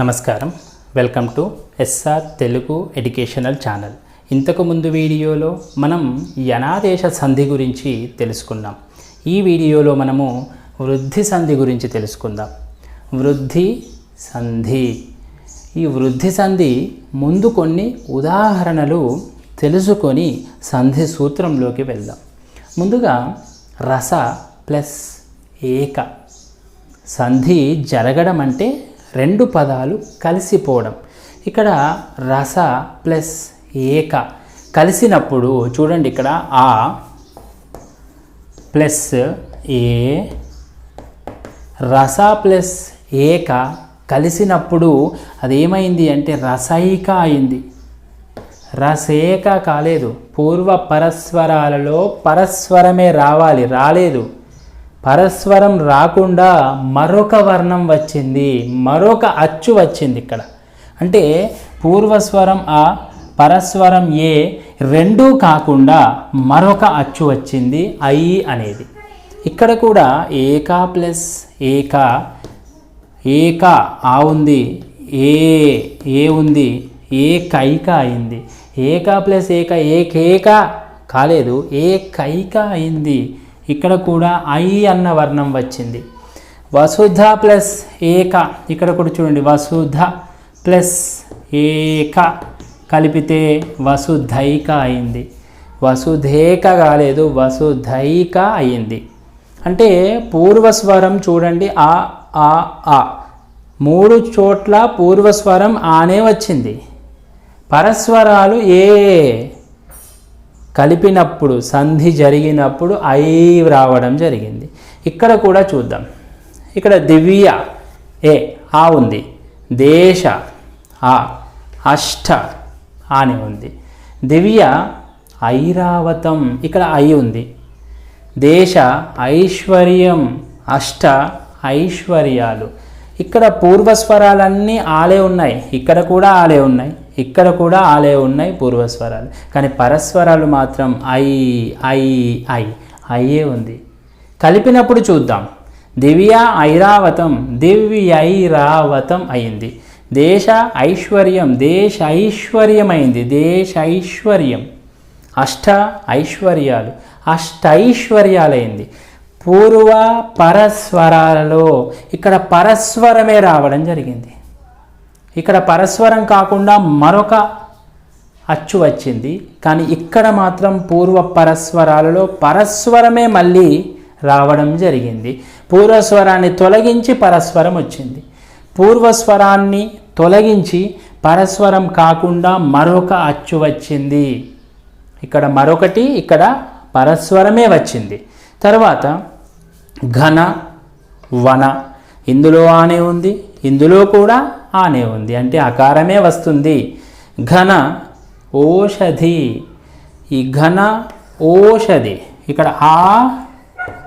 నమస్కారం. Welcome to SR Telugu educational channel. ఇంతకుముందు వీడియోలో మనం యనాదేశ సంధి గురించి తెలుసుకున్నాం. ఈ వీడియోలో మనము వృద్ధి సంధి గురించి తెలుసుకుందాం. వృద్ధి సంధి. ఈ వృద్ధి సంధి ముందు కొన్ని ఉదాహరణలు తెలుసుకొని సంధి సూత్రంలోకి వెళ్దాం. ముందుగా రస ప్లస్ ఏక. సంధి జరగడం అంటే రెండు పదాలు కలిసిపోవడం. ఇక్కడ రస ప్లస్ ఏక కలిసినప్పుడు చూడండి ఇక్కడ ఆ ప్లస్ ఏ రస ప్లస్ ఏక కలిసినప్పుడు అదేమైంది అంటే రసైక అయింది. రసేక కాలేదు. పూర్వ పరస్వరాలలో పరస్వరమే రావాలి రాలేదు. పరస్వరం రాకుండా మరొక వర్ణం వచ్చింది మరొక అచ్చు వచ్చింది ఇక్కడ. అంటే పూర్వస్వరం ఆ పరస్వరం ఏ రెండూ కాకుండా మరొక అచ్చు వచ్చింది ఐ అనేది. ఇక్కడ కూడా ఏకా ప్లస్ ఏకా ఏక ఆ ఉంది ఏ ఏ ఉంది ఏ కైక అయింది. ఏక ప్లస్ ఏక ఏకేక కాలేదు ఏ కైక అయింది. ఇక్కడ కూడా ఐ అన్న వర్ణం వచ్చింది. వసుధ ప్లస్ ఏక ఇక్కడ కూడా చూడండి వసుధ ప్లస్ ఏక కలిపితే వసుధైక అయింది. వసుధేక కాలేదు వసుధైక అయింది. అంటే పూర్వస్వరం చూడండి ఆ ఆ ఆ. మూడు చోట్ల పూర్వస్వరం ఆనే వచ్చింది. పరస్వరాలు ఏ కలిపినప్పుడు సంధి జరిగినప్పుడు ఐ రావడం జరిగింది. ఇక్కడ కూడా చూద్దాం. ఇక్కడ దివ్య ఏ ఆ ఉంది. దేశ ఆ అష్ట అని ఉంది. దివ్య ఐరావతం ఇక్కడ ఐ ఉంది. దేశ ఐశ్వర్యం అష్ట ఐశ్వర్యాలు. ఇక్కడ పూర్వస్వరాలన్నీ ఆలే ఉన్నాయి. ఇక్కడ కూడా ఆలే ఉన్నాయి. ఇక్కడ కూడా ఆలే ఉన్నాయి పూర్వస్వరాలు. కానీ పరస్వరాలు మాత్రం ఐ ఐ ఐ అయ్యే ఉంది. కలిపినప్పుడు చూద్దాం. దివ్య ఐరావతం దివ్య ఐరావతం అయింది. దేశ ఐశ్వర్యం దేశ ఐశ్వర్యం అయింది దేశ ఐశ్వర్యం. అష్ట ఐశ్వర్యాలు. అష్టైశ్వర్యాలైంది పూర్వ పరస్వరాలలో ఇక్కడ పరస్వరమే రావడం జరిగింది. ఇక్కడ పరస్వరం కాకుండా మరొక అచ్చు వచ్చింది. కానీ ఇక్కడ మాత్రం పూర్వ పరస్వరాలలో పరస్వరమే మళ్ళీ రావడం జరిగింది. పూర్వస్వరాన్ని తొలగించి పరస్వరం వచ్చింది. పూర్వస్వరాన్ని తొలగించి పరస్వరం కాకుండా మరొక అచ్చు వచ్చింది. ఇక్కడ మరొకటి ఇక్కడ పరస్వరమే వచ్చింది. తర్వాత ఘన వన. ఇందులో ఆనే ఉంది. ఇందులో కూడా ఆనే ఉంది. అంటే అకారమే వస్తుంది. ఘన ఓషధి. ఈ ఘన ఓషధి. ఇక్కడ ఆ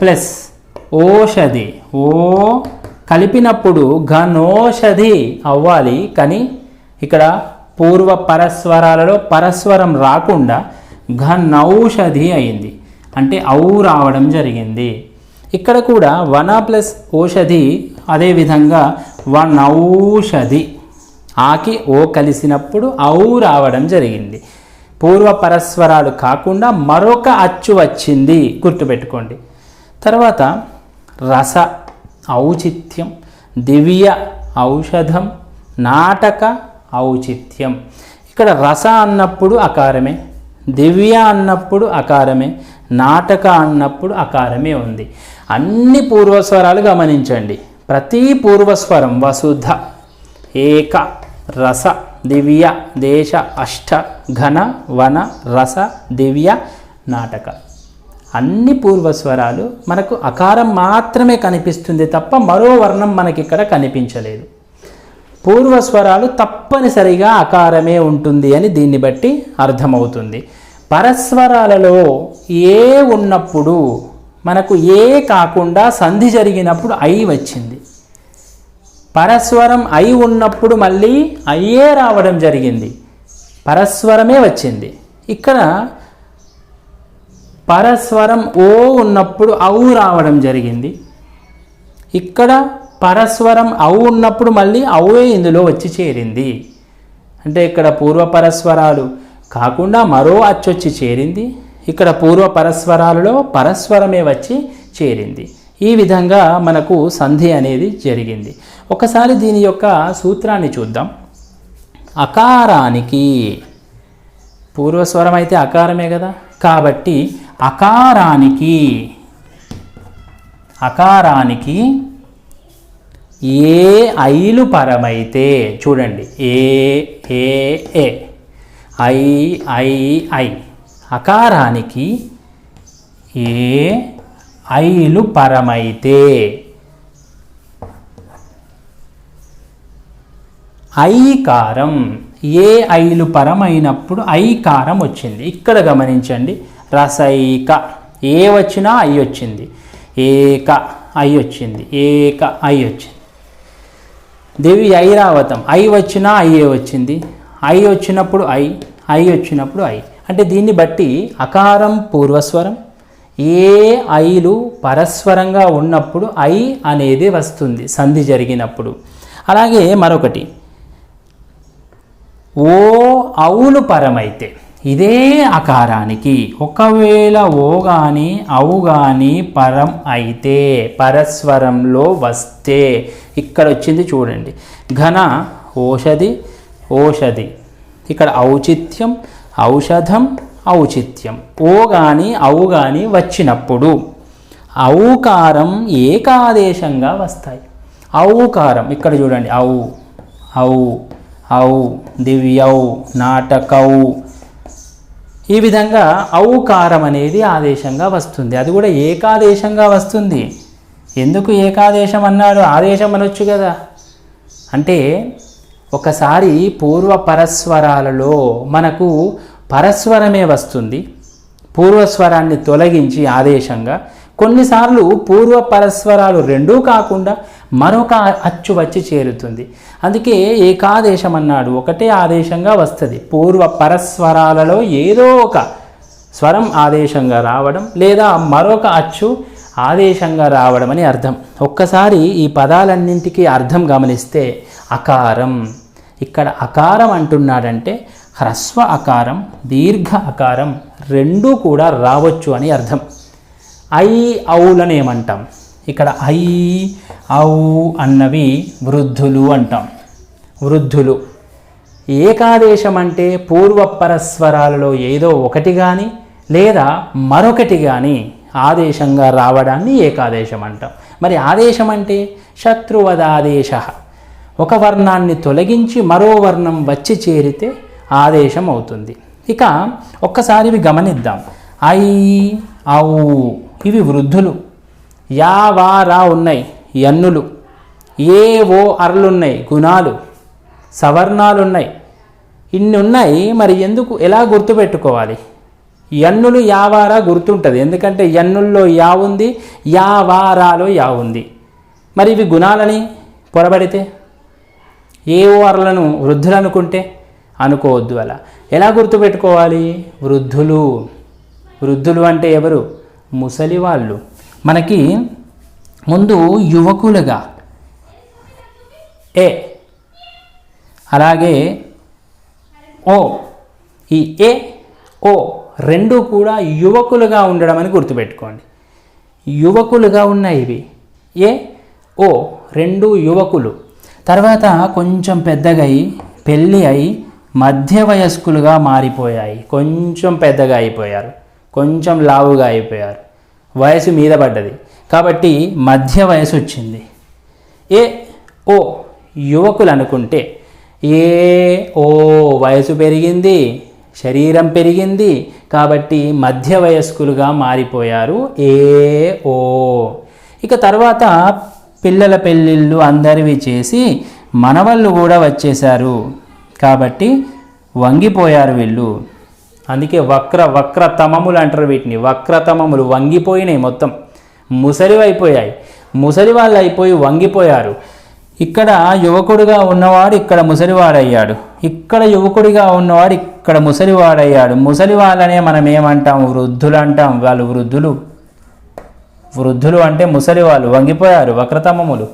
ప్లస్ ఓషధి. ఓ కలిపినప్పుడు ఘనోషధి అవ్వాలి. కానీ ఇక్కడ పూర్వ పరస్వరాలలో పరస్వరం రాకుండా ఘనౌషధి అయింది. అంటే ఔ రావడం జరిగింది. ఇక్కడ కూడా వన ప్లస్ ఓషధి అదేవిధంగా వనౌషధి. ఆకి ఓ కలిసినప్పుడు ఔ రావడం జరిగింది. పూర్వ పరస్వరాలు కాకుండా మరొక అచ్చు వచ్చింది గుర్తుపెట్టుకోండి. తర్వాత రస ఔచిత్యం దివ్య ఔషధం నాటక ఔచిత్యం. ఇక్కడ రస అన్నప్పుడు అకారమే దివ్య అన్నప్పుడు అకారమే నాటక అన్నప్పుడు అకారమే ఉంది. అన్ని పూర్వస్వరాలు గమనించండి. ప్రతి పూర్వస్వరం వసుధ ఏక రస దివ్య దేశ అష్ట ఘన వన రస దివ్య నాటక. అన్ని పూర్వస్వరాలు మనకు అకారం మాత్రమే కనిపిస్తుంది తప్ప మరో వర్ణం మనకి ఇక్కడ కనిపించలేదు. పూర్వస్వరాలు తప్పనిసరిగా అకారమే ఉంటుంది అని దీన్ని బట్టి అర్థమవుతుంది. పరస్వరాలలో ఏ ఉన్నప్పుడు మనకు ఏ కాకుండా సంధి జరిగినప్పుడు ఐ వచ్చింది. పరస్వరం ఐ ఉన్నప్పుడు మళ్ళీ అయ్యే రావడం జరిగింది. పరస్వరమే వచ్చింది. ఇక్కడ పరస్వరం ఓ ఉన్నప్పుడు ఔ రావడం జరిగింది. ఇక్కడ పరస్వరం అవు ఉన్నప్పుడు మళ్ళీ అవువే ఇందులో వచ్చి చేరింది. అంటే ఇక్కడ పూర్వ పరస్వరాలు కాకుండా మరో అచ్చొచ్చి చేరింది. ఇక్కడ పూర్వ పరస్వరాలలో పరస్వరమే వచ్చి చేరింది. ఈ విధంగా మనకు సంధి అనేది జరిగింది. ఒకసారి దీని యొక్క సూత్రాన్ని చూద్దాం. అకారానికి పూర్వస్వరం అయితే అకారమే కదా? కాబట్టి అకారానికి అకారానికి ఏ ఐలు పరమైతే చూడండి ఏ ఏ ఏ ఐ ఐ ఐ. అకారానికి ఏ ఐలు పరమైతే? ఐకారం. ఏ ఐలు పరమైనప్పుడు ఐకారం వచ్చింది. ఇక్కడ గమనించండి. రసైక. ఏ వచ్చినా ఐ వచ్చింది. ఏక ఐ వచ్చింది. ఏక ఐ వచ్చింది. దేవి ఐరావతం. ఐ వచ్చినా ఐ వచ్చింది? ఐ వచ్చినప్పుడు ఐ ఐ వచ్చినప్పుడు ఐ. అంటే దీన్ని బట్టి అకారం పూర్వస్వరం ఏ ఐలు పరస్వరంగా ఉన్నప్పుడు ఐ అనేది వస్తుంది సంధి జరిగినప్పుడు. అలాగే మరొకటి ఓ అవులు పరమైతే ఇదే అకారానికి ఒకవేళ ఓ కానీ అవు కానీ పరం అయితే పరస్వరంలో వస్తే ఇక్కడ వచ్చింది చూడండి ఘన ఓషధి ఓషధి ఇక్కడ ఔచిత్యం ఔషధం ఔచిత్యం. ఓ గాని అవు గాని వచ్చినప్పుడు ఔకారం ఏకాదేశంగా వస్తాయి. ఔకారం ఇక్కడ చూడండి ఔ ఔ ఔ దివ్యౌ నాటకౌ. ఈ విధంగా ఔకారం అనేది ఆదేశంగా వస్తుంది. అది కూడా ఏకాదేశంగా వస్తుంది. ఎందుకు ఏకాదేశం అన్నాడు? ఆదేశం అనొచ్చు కదా. అంటే ఒకసారి పూర్వ పరస్వరాలలో మనకు పరస్వరమే వస్తుంది. పూర్వస్వరాన్ని తొలగించి ఆదేశంగా కొన్నిసార్లు పూర్వ పరస్వరాలు రెండూ కాకుండా మరొక అచ్చు వచ్చి చేరుతుంది. అందుకే ఏకాదేశం అన్నాడు ఒకటే ఆదేశంగా వస్తుంది. పూర్వ పరస్వరాలలో ఏదో ఒక స్వరం ఆదేశంగా రావడం లేదా మరొక అచ్చు ఆదేశంగా రావడం అని అర్థం. ఒక్కసారి ఈ పదాలన్నింటికీ అర్థం గమనిస్తే అకారం. ఇక్కడ అకారం అంటున్నాడంటే హ్రస్వ అకారం దీర్ఘ అకారం రెండూ కూడా రావచ్చు అని అర్థం. ఐ ఔలని ఏమంటాం? ఇక్కడ ఐ ఔ అన్నవి వృద్ధులు అంటాం. వృద్ధులు. ఏకాదేశం అంటే పూర్వపరస్వరాలలో ఏదో ఒకటి కానీ లేదా మరొకటి కానీ ఆదేశంగా రావడాన్ని ఏకాదేశం అంటాం మరి ఆదేశం అంటే శత్రువదాదేశ. ఒక వర్ణాన్ని తొలగించి మరో వర్ణం వచ్చి చేరితే ఆదేశం అవుతుంది. ఇక ఒక్కసారి ఇవి గమనిద్దాం. ఐ ఔ ఇవి వృద్ధులు. యా వా రా ఉన్నాయి. యన్నులు. ఏ ఓ అర్లున్నాయి. గుణాలు. సవర్ణాలున్నాయి. ఇన్ని ఉన్నాయి మరి ఎందుకు? ఎలా గుర్తుపెట్టుకోవాలి? ఎన్నులు యావారా గుర్తుంటుంది. ఎందుకంటే ఎన్నుల్లో యా ఉంది యావారాలో యా ఉంది. మరి ఇవి గుణాలని పొరబడితే? ఏ వారులను వృద్ధులు అనుకుంటే అనుకోవద్దు అలా. ఎలా గుర్తుపెట్టుకోవాలి? వృద్ధులు. వృద్ధులు అంటే ఎవరు? ముసలి వాళ్ళు మనకి ముందు యువకులుగా. ఏ. అలాగే ఓ. ఈ ఏ ఓ. రెండు కూడా యువకులుగా ఉండడం అని గుర్తుపెట్టుకోండి. యువకులుగా ఉన్నాయి ఇవి. ఏ? ఓ రెండు యువకులు. తర్వాత కొంచెం పెద్దగా అయి పెళ్ళి అయి మధ్య వయస్కులుగా మారిపోయాయి. కొంచెం పెద్దగా అయిపోయారు. కొంచెం లావుగా అయిపోయారు. వయసు మీద పడ్డది. కాబట్టి మధ్య వయసు వచ్చింది. ఏ? ఓ యువకులు అనుకుంటే. ఏ? ఓ వయసు పెరిగింది. శరీరం పెరిగింది. కాబట్టి మధ్య వయస్కులుగా మారిపోయారు. ఏ ఓ. ఇక తర్వాత పిల్లల పెళ్ళిళ్ళు అందరివి చేసి మనవళ్ళు కూడా వచ్చేశారు. కాబట్టి వంగిపోయారు వీళ్ళు. అందుకే వక్ర వక్రతమములు అంటారు వీటిని. వక్రతమములు వంగిపోయినాయి మొత్తం. ముసలివి అయిపోయాయి ముసలి వాళ్ళు అయిపోయి వంగిపోయారు. ఇక్కడ యువకుడుగా ఉన్నవాడు ఇక్కడ ముసలివాడయ్యాడు. ఇక్కడ యువకుడిగా ఉన్నవాడు ఇక్కడ ముసలివాడయ్యాడు. ముసలి వాళ్ళనే మనం ఏమంటాం? వృద్ధులు అంటాం వాళ్ళు వృద్ధులు. వృద్ధులు అంటే ముసలి వాళ్ళు వంగిపోయారు వక్రతమములు.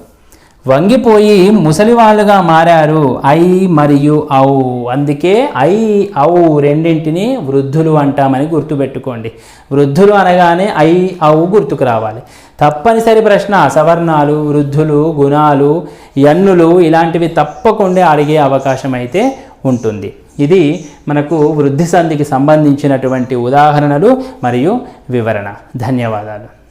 వంగిపోయి ముసలివాళ్ళుగా మారారు. ఐ మరియు ఔ. అందుకే ఐ ఔ రెండింటిని వృద్ధులు అంటామని గుర్తుపెట్టుకోండి. వృద్ధులు అనగానే ఐ ఔ గుర్తుకు రావాలి. తప్పనిసరి ప్రశ్న సవర్ణాలు వృద్ధులు గుణాలు ఎన్నులు ఇలాంటివి తప్పకుండా అడిగే అవకాశం అయితే ఉంటుంది. ఇది మనకు వృద్ధి సంధికి సంబంధించినటువంటి ఉదాహరణలు మరియు వివరణ. ధన్యవాదాలు.